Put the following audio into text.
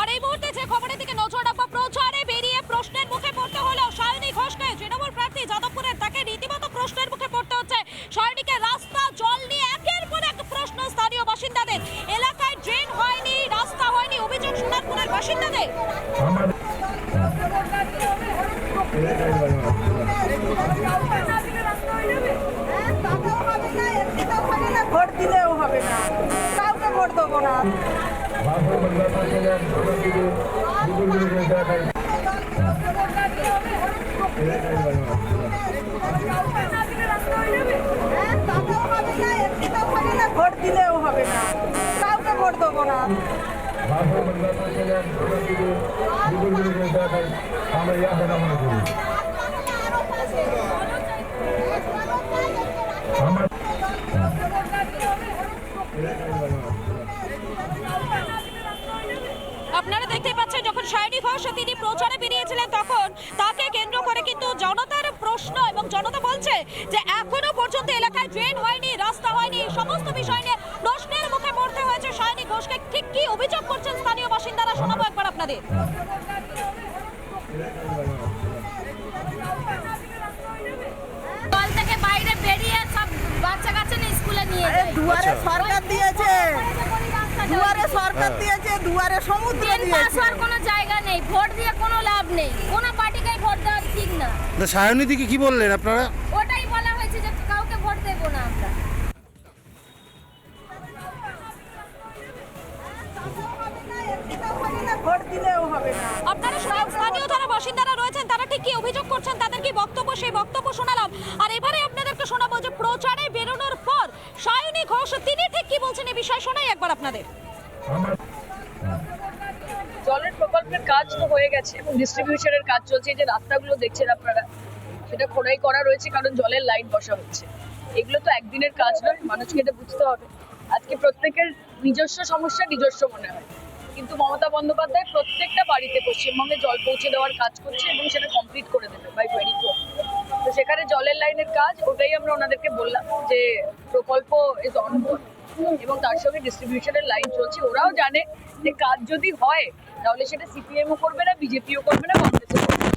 আর এই মুহূর্তে যে খবরের দিকে নজর রাখব, প্রচারে বেরিয়ে প্রশ্নের মুখে পড়তে হলো শালিনী ঘোষকে তৃণমূল প্রার্থী যাদবপুরের তাকে রীতিমতো প্রশ্নের মুখে পড়তে হচ্ছে। শালিনীকে রাস্তা, জল নিয়ে একের পর এক প্রশ্ন স্থানীয় বাসিন্দাদের। এলাকায় ড্রেন হয়নি, রাস্তা হয়নি, অভিযোগ সোনারপুরের বাসিন্দাদের। ভোট দিলেও হবে না। ভোট দেবো না। ভোট দিলেও হবে না। কাউকে ভোট দেবো না। আমরা ইয়া কথা মনে করি আমার সায়নী ঘোষ তিনি প্রচারে বেরিয়েছিলেন তখন। তাকে কেন্দ্র করে কিন্তু জনতার প্রশ্ন এবং জনতা বলছে যে এখনও পর্যন্ত এলাকায় ড্রেন হয়নি রাস্তা হয়নি সমস্ত বিষয় নিয়ে প্রশ্নের মুখে পড়তে হয়েছে সায়নী ঘোষকে। ঠিক কি অভিযোগ করছেন স্থানীয় বাসিন্দারা? শোনাবো একবার আপনাদের। কল থেকে বাইরে বেরিয়ে সব বাচ্চা কাচ্চা নিয়ে স্কুলে নিয়ে যায়। দুয়ারে সরকার দিয়েছে। দুয়ারে সরকার দিয়েছে দুয়ারে সমুদ্র দিয়েছে। কোনো জায়গা নেই ভোট দিয়ে কোনো লাভ নেই। কোনো পার্টিকেই ভোট দেওয়া ঠিক না। তা সায়নীদিকে কি বললেন আপনারা? ওটাই বলা হয়েছে যে কাউকে ভোট দেবো না আমরা। ভোট দিলেও হবে না। আপনারা স্থানীয় যারা বাসিন্দারা রয়েছেন তারা ঠিক কি অভিযোগ করছেন? তাদের কি বক্তব্য? সেই বক্তব্য শোনালাম। আর এবারে আপনাদেরকে শোনাবো যে প্রচারে বেরোনোর পর সায়নী ঘোষ তিনি ঠিক কি বলছেন এই বিষয়ে? শোনাই একবার আপনাদের। জলের প্রকল্পের কাজ তো হয়ে গেছে এবং ডিস্ট্রিবিউশনের কাজ চলছে। যে রাস্তাগুলো দেখছেন আপনারা, সেটা খোদাই করা রয়েছে কারণ জলের লাইন বসা হচ্ছে। এগুলো তো একদিনের কাজ নয়, মানুষকে এটা বুঝতে হবে। আজকে প্রত্যেকের নিজস্ব সমস্যা, নিজস্ব মনে হয়। কিন্তু মমতা বন্দ্যোপাধ্যায় প্রত্যেকটা বাড়িতে পশ্চিমবঙ্গে জল পৌঁছে দেওয়ার কাজ করছে এবং সেটা কমপ্লিট করে দেবে বাই টোয়েন্টি ফোর তো সেখানে জলের লাইনের কাজ, ওটাই আমরা ওনাদেরকে বললাম যে প্রকল্প ইজ অন এবং তার সঙ্গে ডিস্ট্রিবিউশনের লাইন চলছে। ওরাও জানে যে কাজ যদি হয়, তাহলে সেটা সিপিএমও করবে না বিজেপিও করবে না কংগ্রেসও করবে